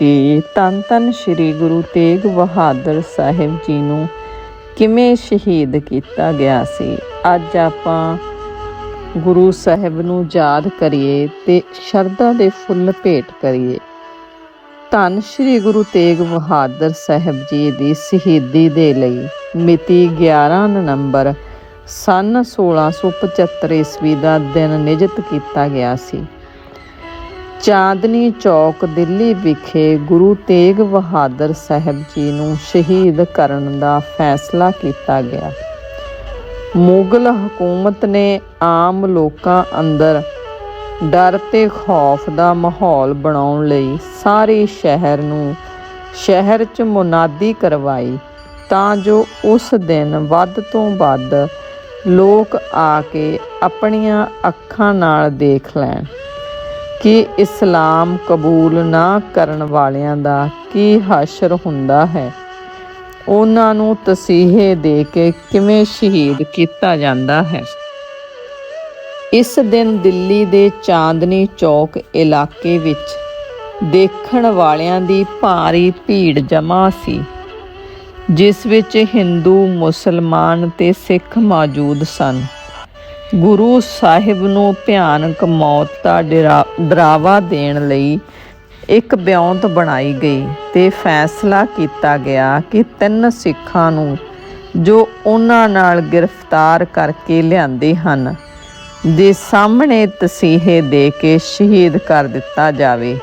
ਜੀ ਧੰਨ ਧੰਨ ਸ੍ਰੀ ਗੁਰੂ ਤੇਗ ਬਹਾਦਰ ਸਾਹਿਬ ਜੀ ਨੂੰ ਕਿਵੇਂ ਸ਼ਹੀਦ ਕੀਤਾ ਗਿਆ ਸੀ? ਅੱਜ ਆਪਾਂ ਗੁਰੂ ਸਾਹਿਬ ਨੂੰ ਯਾਦ ਕਰੀਏ ਤੇ ਸ਼ਰਧਾ ਦੇ ਫੁੱਲ ਭੇਟ ਕਰੀਏ। ਧੰਨ ਸ੍ਰੀ ਗੁਰੂ ਤੇਗ ਬਹਾਦਰ ਸਾਹਿਬ ਜੀ ਦੀ ਸ਼ਹੀਦੀ ਦੇ ਲਈ ਮਿਤੀ 11 ਨਵੰਬਰ ਸਨ 1675 ਈਸਵੀ ਦਾ ਦਿਨ ਨਿਯਤ ਕੀਤਾ ਗਿਆ ਸੀ। ਚਾਂਦਨੀ ਚੌਕ ਦਿੱਲੀ ਵਿਖੇ ਗੁਰੂ ਤੇਗ ਬਹਾਦਰ ਸਾਹਿਬ ਜੀ ਨੂੰ ਸ਼ਹੀਦ ਕਰਨ ਦਾ ਫੈਸਲਾ ਕੀਤਾ ਗਿਆ। ਮੁਗਲ ਹਕੂਮਤ ਨੇ ਆਮ ਲੋਕਾਂ ਅੰਦਰ ਡਰ ਤੇ ਖੌਫ ਦਾ ਮਾਹੌਲ ਬਣਾਉਣ ਲਈ ਸਾਰੇ ਸ਼ਹਿਰ ਨੂੰ ਸ਼ਹਿਰ 'ਚ ਮੁਨਾਦੀ ਕਰਵਾਈ ਤਾਂ ਜੋ ਉਸ ਦਿਨ ਵੱਧ ਤੋਂ ਵੱਧ ਲੋਕ ਆ ਕੇ ਆਪਣੀਆਂ ਅੱਖਾਂ ਨਾਲ ਦੇਖ ਲੈਣ। ਕਿ ਇਸਲਾਮ ਕਬੂਲ ਨਾ ਕਰਨ ਵਾਲਿਆਂ ਦਾ ਕੀ ਹਾਸ਼ਰ ਹੁੰਦਾ ਹੈ? ਉਹਨਾਂ ਨੂੰ ਤਸੀਹੇ ਦੇ ਕੇ ਕਿਵੇਂ ਸ਼ਹੀਦ ਕੀਤਾ ਜਾਂਦਾ ਹੈ? ਇਸ ਦਿਨ ਦਿੱਲੀ ਦੇ ਚਾਂਦਨੀ ਚੌਕ ਇਲਾਕੇ ਵਿੱਚ ਦੇਖਣ ਵਾਲਿਆਂ ਦੀ ਭਾਰੀ ਭੀੜ ਜਮ੍ਹਾਂ ਸੀ, ਜਿਸ ਵਿੱਚ ਹਿੰਦੂ, ਮੁਸਲਮਾਨ ਤੇ ਸਿੱਖ ਮੌਜੂਦ ਸਨ। ਗੁਰੂ ਸਾਹਿਬ ਨੂੰ ਭਿਆਨਕ ਮੌਤ ਦਾ ਡਰਾ- ਡਰਾਵਾ ਦੇਣ ਲਈ ਇੱਕ ਬਿਉਂਤ ਬਣਾਈ ਗਈ ਤੇ ਫੈਸਲਾ ਕੀਤਾ ਗਿਆ ਕਿ ਤਿੰਨ ਸਿੱਖਾਂ ਨੂੰ ਜੋ ਉਹਨਾਂ ਨਾਲ ਗ੍ਰਿਫਤਾਰ ਕਰਕੇ ਲਿਆਂਦੇ ਹਨ, ਦੇ ਸਾਹਮਣੇ ਤਸੀਹੇ ਦੇ ਕੇ ਸ਼ਹੀਦ ਕਰ ਦਿੱਤਾ ਜਾਵੇ।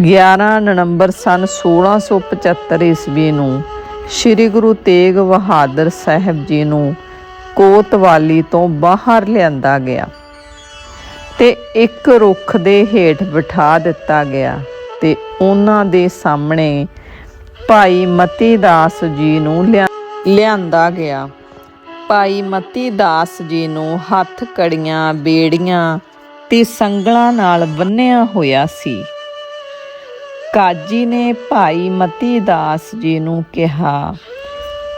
11 ਨਵੰਬਰ ਸਨ 1675 ਈਸਵੀ ਨੂੰ ਸ੍ਰੀ ਗੁਰੂ ਤੇਗ ਬਹਾਦਰ ਸਾਹਿਬ ਜੀ ਨੂੰ ਕੋਤਵਾਲੀ ਤੋਂ ਬਾਹਰ ਲਿਆਂਦਾ ਗਿਆ ਤੇ ਇੱਕ ਰੁੱਖ ਦੇ ਹੇਠ ਬਿਠਾ ਦਿੱਤਾ ਗਿਆ ਤੇ ਉਹਨਾਂ ਦੇ ਸਾਹਮਣੇ ਭਾਈ ਮਤੀ ਦਾਸ ਜੀ ਨੂੰ ਲਿਆ- ਲਿਆਂਦਾ ਗਿਆ। ਭਾਈ ਮਤੀ ਦਾਸ ਜੀ ਨੂੰ ਹੱਥ ਕੜੀਆਂ, ਬੇੜੀਆਂ ਤੇ ਸੰਗਲਾਂ ਨਾਲ ਬੰਨਿਆ ਹੋਇਆ ਸੀ। ਕਾਜੀ ਨੇ ਭਾਈ ਮਤੀ ਦਾਸ ਜੀ ਨੂੰ ਕਿਹਾ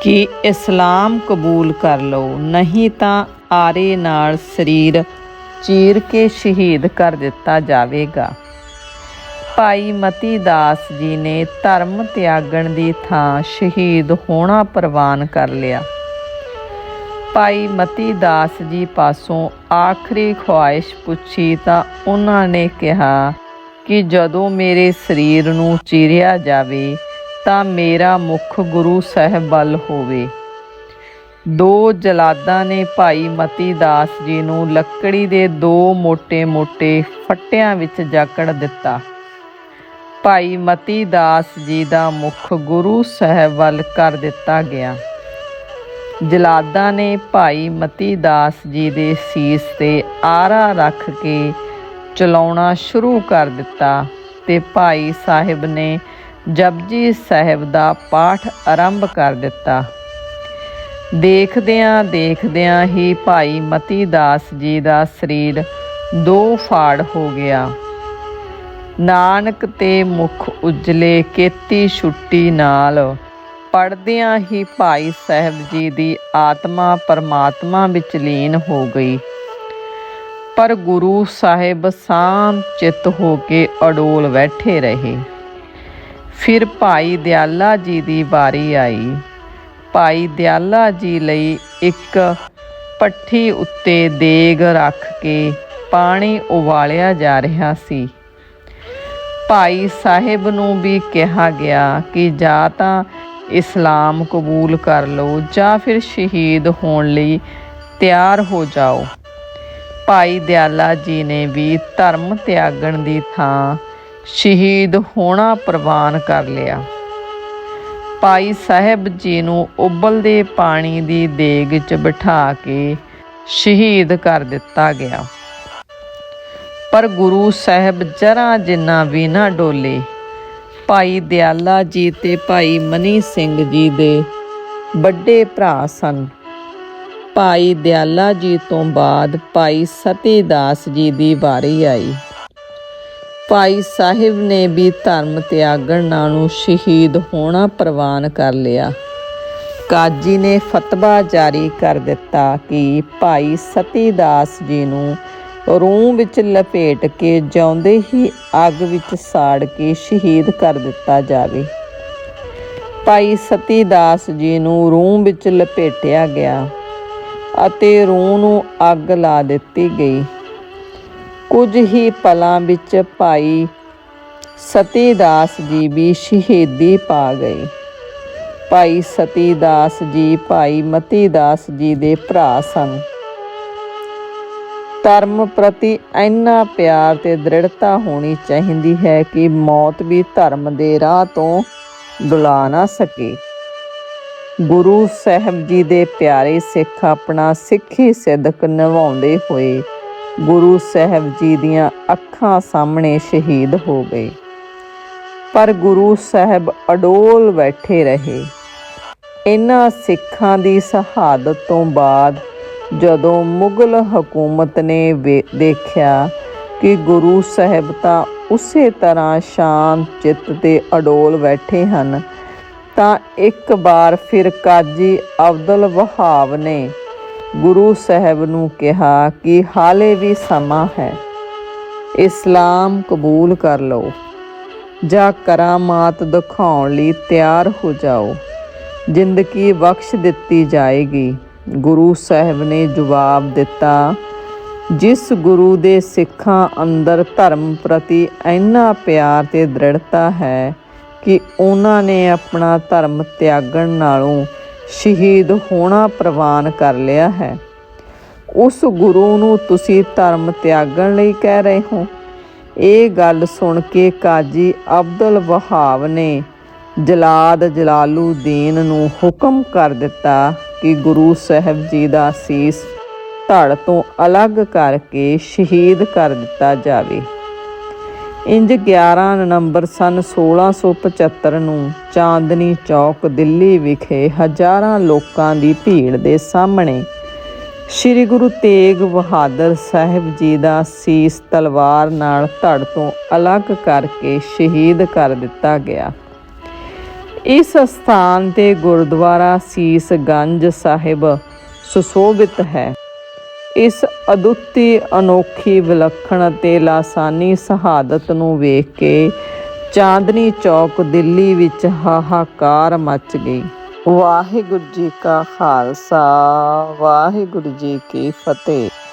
ਕਿ ਇਸਲਾਮ ਕਬੂਲ ਕਰ ਲਓ। ਨਹੀਂ ਤਾਂ ਆਰੇ ਨਾਲ ਸਰੀਰ ਚੀਰ ਕੇ ਸ਼ਹੀਦ ਕਰ ਦਿੱਤਾ ਜਾਵੇਗਾ। ਭਾਈ ਮਤੀ ਦਾਸ ਜੀ ਨੇ ਧਰਮ ਤਿਆਗਣ ਦੀ ਥਾਂ ਸ਼ਹੀਦ ਹੋਣਾ ਪ੍ਰਵਾਨ ਕਰ ਲਿਆ। ਭਾਈ ਮਤੀ ਦਾਸ ਜੀ ਪਾਸੋਂ ਆਖਰੀ ਖੁਆਇਸ਼ ਪੁੱਛੀ ਤਾਂ ਉਹਨਾਂ ਨੇ ਕਿਹਾ ਕਿ ਜਦੋਂ ਮੇਰੇ ਸਰੀਰ ਨੂੰ ਚੀਰਿਆ ਜਾਵੇ ਤਾਂ ਮੇਰਾ ਮੁਖ ਗੁਰੂ ਸਾਹਿਬ ਵੱਲ ਹੋਵੇ। ਦੋ ਜਲਾਦਾਂ ਨੇ ਭਾਈ ਮਤੀ ਦਾਸ ਜੀ ਨੂੰ ਲੱਕੜੀ ਦੇ ਦੋ ਮੋਟੇ ਮੋਟੇ ਫੱਟਿਆਂ ਵਿੱਚ ਜਾਕੜ ਦਿੱਤਾ। ਭਾਈ ਮਤੀ ਦਾਸ ਜੀ ਦਾ ਮੁਖ ਗੁਰੂ ਸਾਹਿਬ ਵੱਲ ਕਰ ਦਿੱਤਾ ਗਿਆ। ਜਲਾਦਾਂ ਨੇ ਭਾਈ ਮਤੀ ਦਾਸ ਜੀ ਦੇ ਸੀਸ ਤੇ ਆਰਾ ਰੱਖ ਕੇ ਚਲਾਉਣਾ ਸ਼ੁਰੂ ਕਰ ਦਿੱਤਾ ਤੇ ਭਾਈ ਸਾਹਿਬ ਨੇ ਜਪਜੀ ਸਾਹਿਬ ਦਾ ਪਾਠ ਆਰੰਭ ਕਰ ਦਿੱਤਾ। ਦੇਖਦਿਆਂ ਦੇਖਦਿਆਂ ਹੀ ਭਾਈ ਮਤੀ ਦਾਸ ਜੀ ਦਾ ਸਰੀਰ ਦੋ ਫਾੜ ਹੋ ਗਿਆ। ਨਾਨਕ ਤੇ ਮੁਖ ਉਜਲੇ ਕੇਤੀ ਛੁੱਟੀ ਨਾਲ ਪੜਦਿਆਂ ਹੀ ਭਾਈ ਸਾਹਿਬ ਜੀ ਦੀ ਆਤਮਾ ਪਰਮਾਤਮਾ ਵਿੱਚ ਲੀਨ ਹੋ ਗਈ। ਪਰ ਗੁਰੂ ਸਾਹਿਬ ਸ਼ਾਂਤ ਚਿੱਤ ਹੋ ਕੇ ਅਡੋਲ ਬੈਠੇ ਰਹੇ। ਫਿਰ ਭਾਈ ਦਿਆਲਾ ਜੀ ਦੀ ਵਾਰੀ ਆਈ। ਭਾਈ ਦਿਆਲਾ ਜੀ ਲਈ ਇੱਕ ਪੱਠੀ ਉੱਤੇ ਦੇਗ ਰੱਖ ਕੇ ਪਾਣੀ ਉਬਾਲਿਆ ਜਾ ਰਿਹਾ ਸੀ। ਭਾਈ ਸਾਹਿਬ ਨੂੰ ਵੀ ਕਿਹਾ ਗਿਆ ਕਿ ਜਾਂ ਤਾਂ ਇਸਲਾਮ ਕਬੂਲ ਕਰ ਲਓ ਜਾਂ ਫਿਰ ਸ਼ਹੀਦ ਹੋਣ ਲਈ ਤਿਆਰ ਹੋ ਜਾਓ। ਭਾਈ ਦਿਆਲਾ ਜੀ ਨੇ ਵੀ ਧਰਮ ਤਿਆਗਣ ਦੀ ਥਾਂ ਸ਼ਹੀਦ ਹੋਣਾ ਪ੍ਰਵਾਨ ਕਰ ਲਿਆ। ਭਾਈ ਸਾਹਿਬ ਜੀ ਨੂੰ ਉਬਲਦੇ ਪਾਣੀ ਦੀ ਦੇਗ 'ਚ ਬਿਠਾ ਕੇ ਸ਼ਹੀਦ ਕਰ ਦਿੱਤਾ ਗਿਆ। ਪਰ ਗੁਰੂ ਸਾਹਿਬ ਜਰਾ ਜਿੰਨਾ ਵੀ ਨਾ ਡੋਲੇ, ਭਾਈ ਦਿਆਲਾ ਜੀ ਤੇ ਭਾਈ ਮਨੀ ਸਿੰਘ ਜੀ ਦੇ ਵੱਡੇ ਭਰਾ ਸਨ। ਭਾਈ ਦਿਆਲਾ ਜੀ ਤੋਂ ਬਾਅਦ ਭਾਈ ਸਤੀ ਦਾਸ ਜੀ ਦੀ ਵਾਰੀ ਆਈ। ਭਾਈ ਸਾਹਿਬ ਨੇ ਵੀ ਧਰਮ ਤਿਆਗਣ ਨਾਲੋਂ ਸ਼ਹੀਦ ਹੋਣਾ ਪ੍ਰਵਾਨ ਕਰ ਲਿਆ। ਕਾਜੀ ਨੇ ਫਤਵਾ ਜਾਰੀ ਕਰ ਦਿੱਤਾ ਕਿ ਭਾਈ ਸਤੀ ਦਾਸ ਜੀ ਨੂੰ ਰੂਹ ਵਿੱਚ ਲਪੇਟ ਕੇ ਜਿਉਂਦੇ ਹੀ ਅੱਗ ਵਿੱਚ ਸਾੜ ਕੇ ਸ਼ਹੀਦ ਕਰ ਦਿੱਤਾ ਜਾਵੇ। ਭਾਈ ਸਤੀਦਾਸ ਜੀ ਨੂੰ ਰੂਹ ਵਿੱਚ ਲਪੇਟਿਆ ਗਿਆ ਅਤੇ ਰੂਹ ਨੂੰ ਅੱਗ ਲਾ ਦਿੱਤੀ ਗਈ। ਕੁਝ ਹੀ ਪਲਾਂ ਵਿੱਚ ਭਾਈ ਸਤੀਦਾਸ ਜੀ ਵੀ ਸ਼ਹੀਦੀ ਪਾ ਗਏ। ਭਾਈ ਸਤੀਦਾਸ ਜੀ, ਭਾਈ ਮਤੀਦਾਸ ਜੀ ਦੇ ਭਰਾ ਸਨ। ਧਰਮ ਪ੍ਰਤੀ ਇੰਨਾ ਪਿਆਰ ਤੇ ਦ੍ਰਿੜਤਾ ਹੋਣੀ ਚਾਹੀਦੀ ਹੈ ਕਿ ਮੌਤ ਵੀ ਧਰਮ ਦੇ ਰਾਹ ਤੋਂ ਡੁਲਾ ਨਾ ਸਕੇ। ਗੁਰੂ ਸਾਹਿਬ ਜੀ ਦੇ ਪਿਆਰੇ ਸਿੱਖ ਆਪਣਾ ਸਿੱਖੀ ਸਿਦਕ ਨਿਭਾਉਂਦੇ ਹੋਏ ਗੁਰੂ ਸਾਹਿਬ ਜੀ ਦੀਆਂ ਅੱਖਾਂ ਸਾਹਮਣੇ ਸ਼ਹੀਦ ਹੋ ਗਏ। ਪਰ ਗੁਰੂ ਸਾਹਿਬ ਅਡੋਲ ਬੈਠੇ ਰਹੇ। ਇਹਨਾਂ ਸਿੱਖਾਂ ਦੀ ਸ਼ਹਾਦਤ ਤੋਂ ਬਾਅਦ ਜਦੋਂ ਮੁਗਲ ਹਕੂਮਤ ਨੇ ਵੇ- ਦੇਖਿਆ ਕਿ ਗੁਰੂ ਸਾਹਿਬ ਤਾਂ ਉਸੇ ਤਰ੍ਹਾਂ ਸ਼ਾਂਤ ਚਿੱਤ ਤੇ ਅਡੋਲ ਬੈਠੇ ਹਨ, ਤਾਂ ਇੱਕ ਵਾਰ ਫਿਰ ਕਾਜੀ ਅਬਦੁਲ ਵਹਾਬ ਨੇ ਗੁਰੂ ਸਾਹਿਬ ਨੂੰ ਕਿਹਾ ਕਿ ਹਾਲੇ ਵੀ ਸਮਾਂ ਹੈ। ਇਸਲਾਮ ਕਬੂਲ ਕਰ ਲਓ। ਜਾਂ ਕਰਾਮਾਤ ਦਿਖਾਉਣ ਲਈ ਤਿਆਰ ਹੋ ਜਾਓ। ਜ਼ਿੰਦਗੀ ਬਖਸ਼ ਦਿੱਤੀ ਜਾਏਗੀ। ਗੁਰੂ ਸਾਹਿਬ ਨੇ ਜਵਾਬ ਦਿੱਤਾ, ਜਿਸ ਗੁਰੂ ਦੇ ਸਿੱਖਾਂ ਅੰਦਰ ਧਰਮ ਪ੍ਰਤੀ ਇੰਨਾ ਪਿਆਰ ਤੇ ਦ੍ਰਿੜਤਾ ਹੈ ਕਿ ਉਹਨਾਂ ਨੇ ਆਪਣਾ ਧਰਮ ਤਿਆਗਣ ਨਾਲੋਂ ਸ਼ਹੀਦ ਹੋਣਾ ਪ੍ਰਵਾਨ ਕਰ ਲਿਆ ਹੈ। ਉਸ ਗੁਰੂ ਨੂੰ ਤੁਸੀਂ ਧਰਮ ਤਿਆਗਣ ਲਈ ਕਹਿ ਰਹੇ ਹੋ। ਇਹ ਗੱਲ ਸੁਣ ਕੇ ਕਾਜੀ ਅਬਦੁਲ ਵਹਾਬ ਨੇ ਜਲਾਦ ਜਲਾਲੂਦੀਨ ਨੂੰ ਹੁਕਮ ਕਰ ਦਿੱਤਾ ਕਿ ਗੁਰੂ ਸਾਹਿਬ ਜੀ ਦਾ ਸੀਸ ਧੜ ਤੋਂ ਅਲੱਗ ਕਰਕੇ ਸ਼ਹੀਦ ਕਰ ਦਿੱਤਾ ਜਾਵੇ। ਇੰਜ 11 ਨਵੰਬਰ ਸਨ 1675 ਨੂੰ ਚਾਂਦਨੀ ਚੌਕ ਦਿੱਲੀ ਵਿਖੇ ਹਜ਼ਾਰਾਂ ਲੋਕਾਂ ਦੀ ਭੀੜ ਦੇ ਸਾਹਮਣੇ। ਸ੍ਰੀ ਗੁਰੂ ਤੇਗ ਬਹਾਦਰ ਸਾਹਿਬ ਜੀ ਦਾ ਸੀਸ ਤਲਵਾਰ ਨਾਲ ਧੜ ਤੋਂ ਅਲੱਗ ਕਰਕੇ ਸ਼ਹੀਦ ਕਰ ਦਿੱਤਾ ਗਿਆ। ਇਸ ਸਥਾਨ ਤੇ ਗੁਰਦੁਆਰਾ ਸੀਸ ਗੰਜ ਸਾਹਿਬ ਸੁਸ਼ੋਭਿਤ ਹੈ। ਇਸ ਅਦੁੱਤੀ ਅਨੋਖੀ ਵਿਲੱਖਣ ਅਤੇ ਲਾਸਾਨੀ ਸ਼ਹਾਦਤ ਨੂੰ ਵੇਖ ਕੇ ਚਾਂਦਨੀ ਚੌਕ ਦਿੱਲੀ ਵਿੱਚ ਹਾਹਾਕਾਰ ਮਚ ਗਈ। ਵਾਹਿਗੁਰੂ ਜੀ ਕਾ ਖਾਲਸਾ, ਵਾਹਿਗੁਰੂ ਜੀ ਕੀ ਫਤਿਹ।